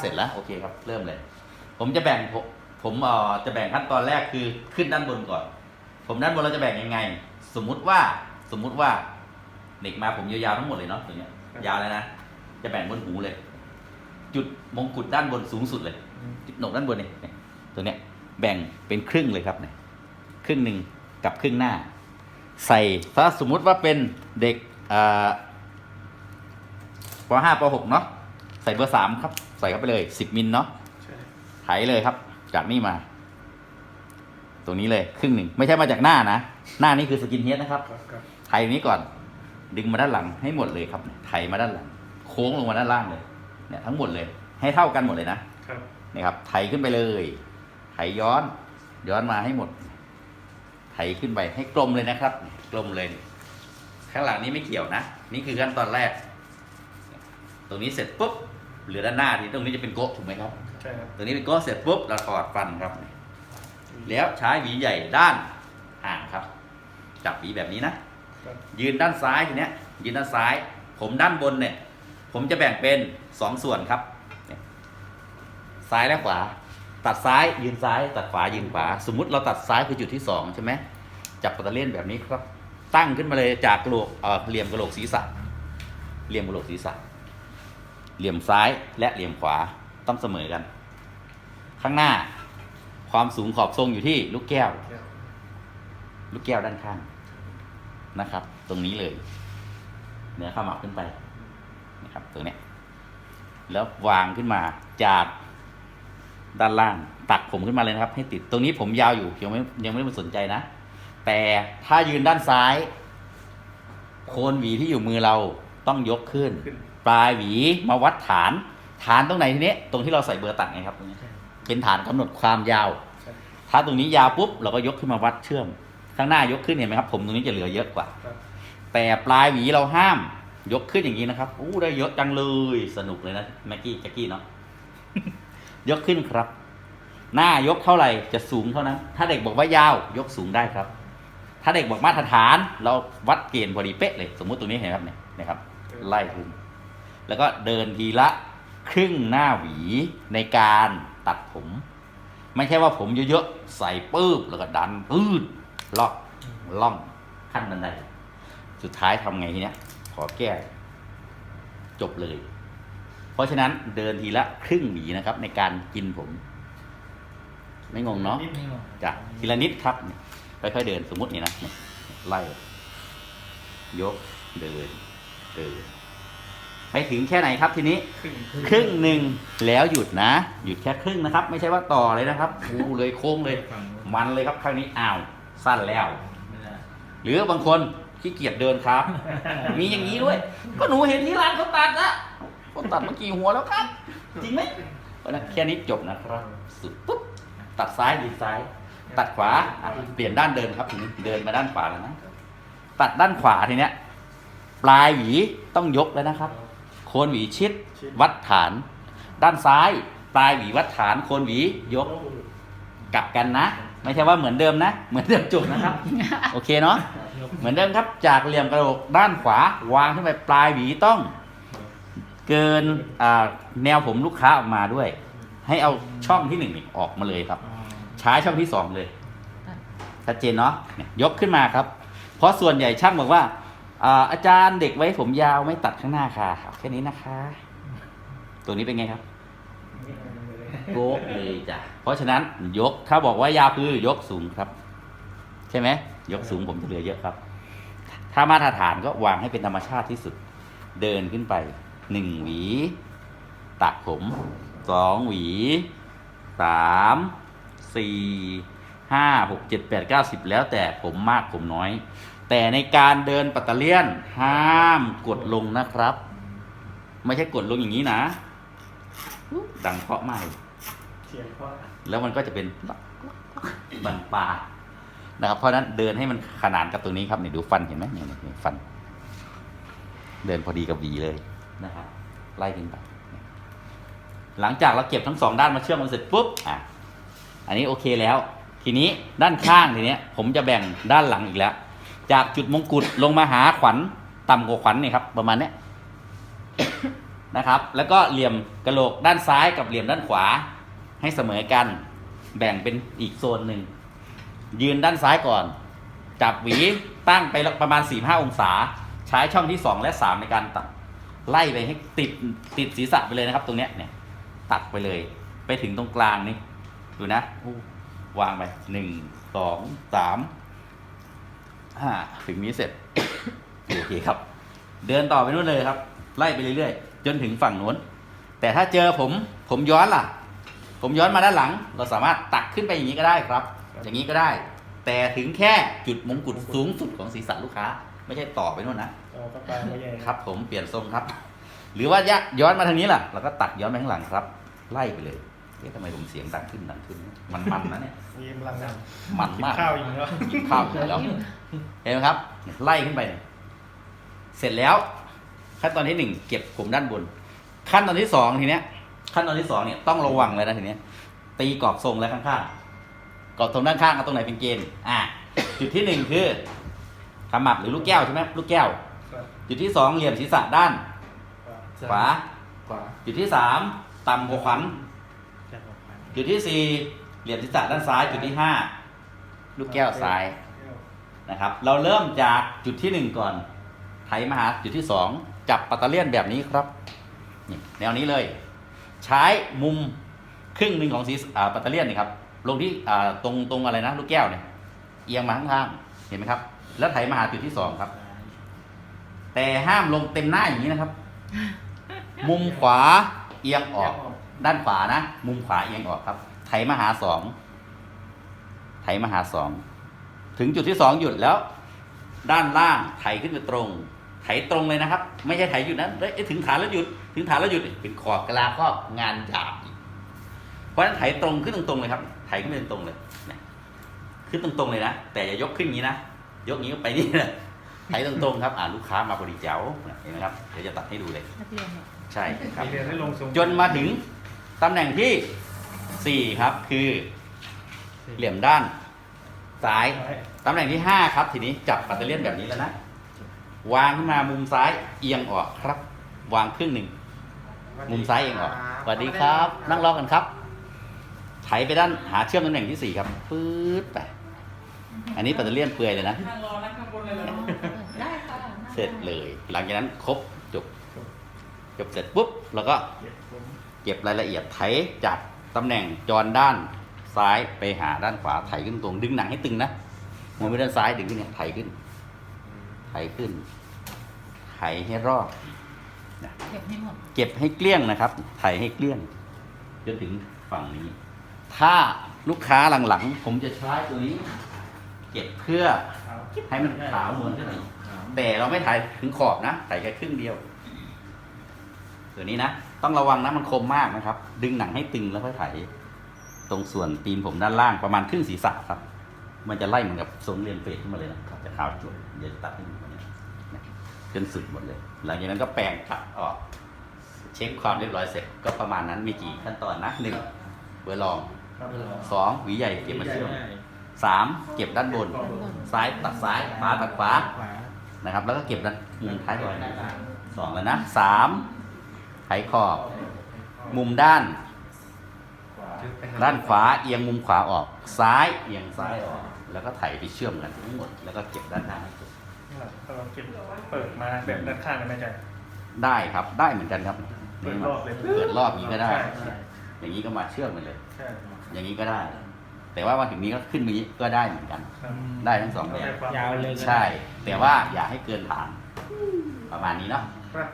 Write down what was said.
เสร็จแล้วโอเคครับเริ่มเลย ผมจะแบ่งผมผมเอ่อจะแบ่งขั้นตอนแรกคือขึ้นด้านบนก่อน ผมด้านบนเราจะแบ่งยังไง สมมุติว่าสมมุติว่าเด็กมาผมยาวๆทั้งหมดเลยเนาะตัวเนี้ยยาวเลยนะจะแบ่งบนหูเลย จุดมงกุฎด้านบนสูงสุดเลย จุดหนกด้านบนเนี่ยเนี่ยตัวเนี้ยแบ่งเป็นครึ่งเลยครับเนี่ยครึ่งหนึ่งกับครึ่งหน้า ใส่ถ้าสมมุติว่าเป็นเด็กอ่าป .5 ป .6 เนาะใส่เบอร์สามครับ ส่เข้าไปเลยสิบมิลเนาะใช่ไถเลยครับ จากนี่มา ตรงนี้เลยครึ่งหนึ่งไม่ใช่มาจากหน้านะ หน้านี่คือสกินเฮดนะครับครับครับไถนี้ก่อน ดึงมาด้านหลังให้หมดเลยครับไถมาด้านหลัง โค้งลงมาด้านล่างเลย เนี่ย ทั้งหมดเลย ให้เท่ากันหมดเลยนะครับนี่ครับ ไถขึ้นไปเลยไถย้อน ย้อนมาให้หมด ไถขึ้นไปให้กลมเลยนะครับ กลมเลยข้างหลังนี้ไม่เกี่ยวนะ นี่คือขั้นตอนแรก ตรงนี้เสร็จปุ๊บ เหลือด้านหน้าที่ตรงนี้จะเป็นโกะถูกไหมครับ ใช่ครับ ตัวนี้เป็นโก้เสร็จปุ๊บเราถอดฟันครับ แล้วใช้หวีใหญ่ด้านห่างครับ จับหวีแบบนี้นะ ครับ ยืนด้านซ้ายทีเนี้ย ยืนด้านซ้าย ผมด้านบนเนี่ย ผมจะแบ่งเป็นสองส่วนครับเนี่ยซ้ายและขวา ตัดซ้ายยืนซ้าย ตัดขวายืนขวา สมมุติเราตัดซ้ายคือจุดที่สองใช่ไหมจับปัตเตอร์เลียนแบบนี้ครับ ตั้งขึ้นมาเลยจากกระโหลกเอ่อเหลี่ยมกระโหลกศีรษะ เหลี่ยมกระโหลกศีรษะ เหลี่ยมซ้ายและเหลี่ยมขวาต้องเสมอกัน ข้างหน้า ความสูงขอบทรงอยู่ที่ลูกแก้ว ลูกแก้วด้านข้างนะครับ ตรงนี้เลยเนื้อข้าวหมักขึ้นไปนะครับตรงนี้แล้ววางขึ้นมาจากด้านล่างตักผมขึ้นมาเลยนะครับ ให้ติดตรงนี้ผมยาวอยู่ยังไม่ยังไม่ได้มาสนใจนะ แต่ถ้ายืนด้านซ้าย โคนหวีที่อยู่มือเราต้องยกขึ้นขึ้น ปลายหวีมาวัดฐาน ฐานตรงไหนทีนี้ตรงที่เราใส่เบอร์ตัดไงครับตรงนี้ใช่เป็นฐานกำหนดความยาวใช่ถ้าตรงนี้ยาวปุ๊บเราก็ยกขึ้นมาวัดเชื่อม ข้างหน้ายกขึ้นเห็นไหมครับ ผมตรงนี้จะเหลือเยอะกว่าครับแต่ปลายหวีเราห้าม ยกขึ้นอย่างนี้นะครับอู้ได้เยอะจังเลยสนุกเลยนะแม็กกี้แจ็กกี้เนาะยกขึ้นครับ หน้ายกเท่าไหร่จะสูงเท่านั้น ถ้าเด็กบอกว่ายาวยกสูงได้ครับ ถ้าเด็กบอกมาตรฐาน เราวัดเกณฑ์พอดีเป๊ะเลย สมมุติตรงนี้เห็นไหมครับเนี่ยนะครับ ไล่ขึ้น แล้วก็เดินทีละครึ่งหน้าหวีในการตัดผม ไม่ใช่ว่าผมเยอะๆใส่ปื๊บแล้วก็ดันปื๊ดล็อกล่องขั้นบันได สุดท้ายทำไงทีเนี้ยขอแก้จบเลย เพราะฉะนั้นเดินทีละครึ่งหวีนะครับ ในการกินผม ไม่งงเนาะนิดนึงจ้ะทีละนิดครับเนี่ยค่อยๆเดินสมมตินี่นะเนี่ยไล่ยกเดินเดิน ไปถึงแค่ไหนครับทีนี้ครึ่งครึ่งหนึ่งแล้วหยุดนะ หยุดแค่ครึ่งนะครับ ไม่ใช่ว่าต่อเลยนะครับฟูเลยโค้งเลยฝั่งนู้นมันเลยครับครั้งนี้อ้าวสั้นแล้วไม่ได้หรือบางคนขี้เกียจเดินครับ มีอย่างนี้ด้วย ก็หนูเห็นที่ร้านเขาตัดนะเขาตัดมากี่หัวแล้วครับ จริงไหมเพราะฉะนั้นแค่นี้จบนะครับสุดปุ๊บตัดซ้ายดีซ้าย ตัดขวาอะเปลี่ยนด้านเดินครับทีนี้เดินมาด้านขวาแล้วนะตัดด้านขวาทีเนี้ยปลายหวีต้องยกแล้วนะครับโคนหวีชิดวัดฐาน ด้านซ้ายปลายหวีวัดฐานโคนหวียกกลับกันนะ ไม่ใช่ว่าเหมือนเดิมนะ เหมือนเดิมจบนะครับ โอเคเนาะเหมือนเดิมครับจากเหลี่ยมกระโหลกด้านขวา วางขึ้นไปปลายหวีต้อง เกินอ่าแนวผมลูกค้าออกมาด้วย ให้เอาช่องที่หนึ่งนี่ออกมาเลยครับอ๋อใช้ช่องที่สองเลยชัดเจนเนาะเนี่ยยกขึ้นมาครับ เพราะส่วนใหญ่ช่างบอกว่า อาอาจารย์เด็กไว้ผมยาวไม่ตัดข้างหน้าค่ะแค่นี้นะคะ ตัวนี้เป็นไงครับโกเลยจ้ะเพราะฉะนั้นยกถ้าบอกว่ายาวคือยกสูงครับ ใช่ไหมยกสูงผมจะเหลือเยอะครับ ถ้ามาตรฐานก็วางให้เป็นธรรมชาติที่สุด เดินขึ้นไปหนึ่งหวี ตัดผมสองหวีสามสี่ห้าหกเจ็ดแปดเก้าสิบแล้วแต่ผมมากผมน้อย แต่ในการเดินปัตเตเลียนห้ามกดลงนะครับ ไม่ใช่กดลงอย่างนี้นะ ดังเพราะมากเสียงเพราะแล้วมันก็จะเป็นบันปลานะครับ เพราะนั้นเดินให้มันขนานกับตรงนี้ครับเนี่ยดูฟันเห็นไหมเนี่ยเนี่ฟัน เดินพอดีกับวีเลยนะครับไล่ขึ้นไปหลังจากเราเก็บทั้งสองด้านมาเชื่อมกันเสร็จปุ๊บอะอันนี้โอเคแล้ว ทีนี้ด้านข้างทีเนี้ย ผมจะแบ่งด้านหลังอีกแล้ว จากจุดมงกุฎลงมาหาขวัญต่ำกว่าขวัญนี่ครับประมาณนี้นะครับ แล้วก็เหลี่ยมกระโหลกด้านซ้ายกับเหลี่ยมด้านขวา ให้เสมอกัน แบ่งเป็นอีกโซนหนึ่งยืนด้านซ้ายก่อน จับหวีตั้งไปประมาณ 4-5 องศา ใช้ช่องที่ 2 และ 3 ในการตัดไล่ไปให้ติดติดศีรษะไปเลยนะครับ ตรงเนี้ยเนี่ย ตัดไปเลย ไปถึงตรงกลางนี่ดูนะวางไปหนึ่งสองสาม ห้าถึงนี้เสร็จ โอเคครับ เดินต่อไปนู่นเลยครับ ไล่ไปเรื่อยๆ จนถึงฝั่งนู้น แต่ถ้าเจอผม ผมย้อนล่ะ ผมย้อนมาด้านหลัง เราสามารถตักขึ้นไปอย่างนี้ก็ได้ครับ อย่างนี้ก็ได้ แต่ถึงแค่จุดมงกุฎสูงสุดของศีรษะลูกค้า ไม่ใช่ต่อไปนู่นนะเราก็ไปไม่ใหญ่ครับ ผมเปลี่ยนทรงครับ หรือว่าย้อนมาทางนี้ล่ะ เราก็ตัดย้อนไปข้างหลังครับ ไล่ไปเลยเอ๊ะทำไมผมเสียงดังขึ้นดังขึ้น มันมันๆนะเนี่ยมีพลังงานมันกินมากข้าวอย่างเงี้ยกินข้าวอยู่แล้วเห็นไหมครับ ไล่ขึ้นไปเนี่ยเสร็จแล้ว ขั้นตอนที่หนึ่งเก็บผมด้านบน ขั้นตอนที่สองทีเนี้ย ขั้นตอนที่สองเนี่ยต้องระวังเลยนะทีเนี้ย ตีกรอบทรงแล้วข้างๆกรอบทรงด้านข้างเอาตรงไหนเป็นเกณฑ์อะจุดที่หนึ่งคือขมับหรือลูกแก้วใช่ไหมลูกแก้ว จุดที่สองเหลี่ยมศีรษะด้านขวา ขวา จุดที่สามต่ำกว่าขวัญ จุดที่สี่เหลี่ยมศีรษะด้านซ้ายจุดที่ห้าลูกแก้วซ้ายนะครับ เราเริ่มจากจุดที่หนึ่งก่อนไถมาหาจุดที่สองจับปัตเตอร์เลียนแบบนี้ครับนี่แนวนี้เลย ใช้มุมครึ่งหนึ่งของศีรษะปัตเตอร์เลียนนี่ครับลงที่ตรงตรงอะไรนะ ลูกแก้วเนี่ยเอียงมาข้างๆเห็นไหมครับ แล้วไถมาหาจุดที่สองครับ แต่ห้ามลงเต็มหน้าอย่างนี้นะครับ มุมขวาเอียงออก ด้านขวานะ มุมขวาเอียงออกครับ ไถมาหาสองไถมาหาสองถึงจุดที่สองหยุดแล้ว ด้านล่างไถขึ้นไปตรง ไถตรงเลยนะครับ ไม่ใช่ไถหยุดนะเอ้ยถึงฐานแล้วหยุด ถึงฐานแล้วหยุดเป็นขอบกะลาครอบงานหยาบอีกเพราะฉะนั้นไถตรงขึ้นตรงๆเลยครับ ไถขึ้นไปตรงเลยขึ้นตรงๆเลยนะแต่อย่ายกขึ้นอย่างนี้นะยกอย่างนี้ก็ไปนี่นะ ไถตรงๆครับ อ่าลูกค้ามาบริเจ้าเห็นไหมครับ เดี๋ยวจะตัดให้ดูเลย นักเรียนเนี่ยใช่ครับ มีเรียนให้ลงสูงจนมาถึงตำแหน่งที่สี่ครับ คือเหลี่ยมด้านซ้าย ตำแหน่งที่ห้าครับทีนี้จับปัตเตอร์เลียนแบบนี้แล้วนะ วางขึ้นมามุมซ้ายเอียงออกครับ วางครึ่งหนึ่ง มุมซ้ายเอียงออกสวัสดีครับ นั่งรอกันครับ ไถไปด้านหาเชื่อมตำแหน่งที่สี่ครับ ปื๊ดไป อันนี้ปัตเตอร์เลียนเปื่อยเลยนะได้ค่ะเสร็จเลย หลังจากนั้นครบจบจบเสร็จปุ๊บเราก็เก็บรายละเอียดไถจากตำแหน่งจรด้านซ้ายไปหาด้านขวาไถขึ้นตรงดึงหนังให้ตึงนะมือไปด้านซ้ายดึงขึ้นเนี่ยไถขึ้น ไถขึ้น ไถให้รอบเก็บให้หมดเก็บให้เกลี้ยงนะครับ ไถให้เกลี้ยงจนถึงฝั่งนี้ ถ้าลูกค้าหลังๆ ผมจะใช้ตัวนี้ เก็บเพื่อให้มันขาวนวลขึ้นหน่อย แต่เราไม่ถ่ายถึงขอบนะถ่ายแค่ครึ่งเดียวตัวนี้นะต้องระวังนะมันคมมากนะครับ ดึงหนังให้ตึงแล้วค่อยไถตรงส่วนตีนผมด้านล่างประมาณครึ่งศีรษะครับ มันจะไล่เหมือนกับทรงเรียนเฟดขึ้นมาเลยนะครับจะขาวจุดเดี๋ยวจะตัดให้ดูวันนี้นะจนสุดหมดเลย หลังจากนั้นก็แปรงตัดออก เช็คความเรียบร้อยเสร็จก็ประมาณนั้นมีกี่ขั้นตอนนะหนึ่งเบอร์ลองสองหวีใหญ่เก็บมาเชื่อมสามเก็บด้านบน ซ้ายตัดซ้ายขวาตัดขวาขวา นะครับ แล้วก็เก็บด้านมุมท้ายบอลสองแล้วนะสามไขขอบ มุมด้าน ด้านขวาเอียงมุมขวาออก ซ้ายเอียงซ้ายออก แล้วก็ไถไปเชื่อมกันทั้งหมด แล้วก็เก็บด้านหน้าให้สุดเราเก็บเปิดมาแบบด้านข้างกันไหมจ๊ะได้ครับ ได้เหมือนกันครับเปิดรอบเลยเปิดรอบอย่างนี้ก็ได้ใช่ใช่อย่างนี้ก็มาเชื่อมกันเลยใช่อย่างนี้ก็ได้ แต่ว่ามาถึงนี้ก็ขึ้นมานี้ก็ได้เหมือนกันครับได้ทั้งสองแบบได้ควมยาวเลยใช่ แต่ว่าอย่าให้เกินฐาน ประมาณนี้เนาะครับ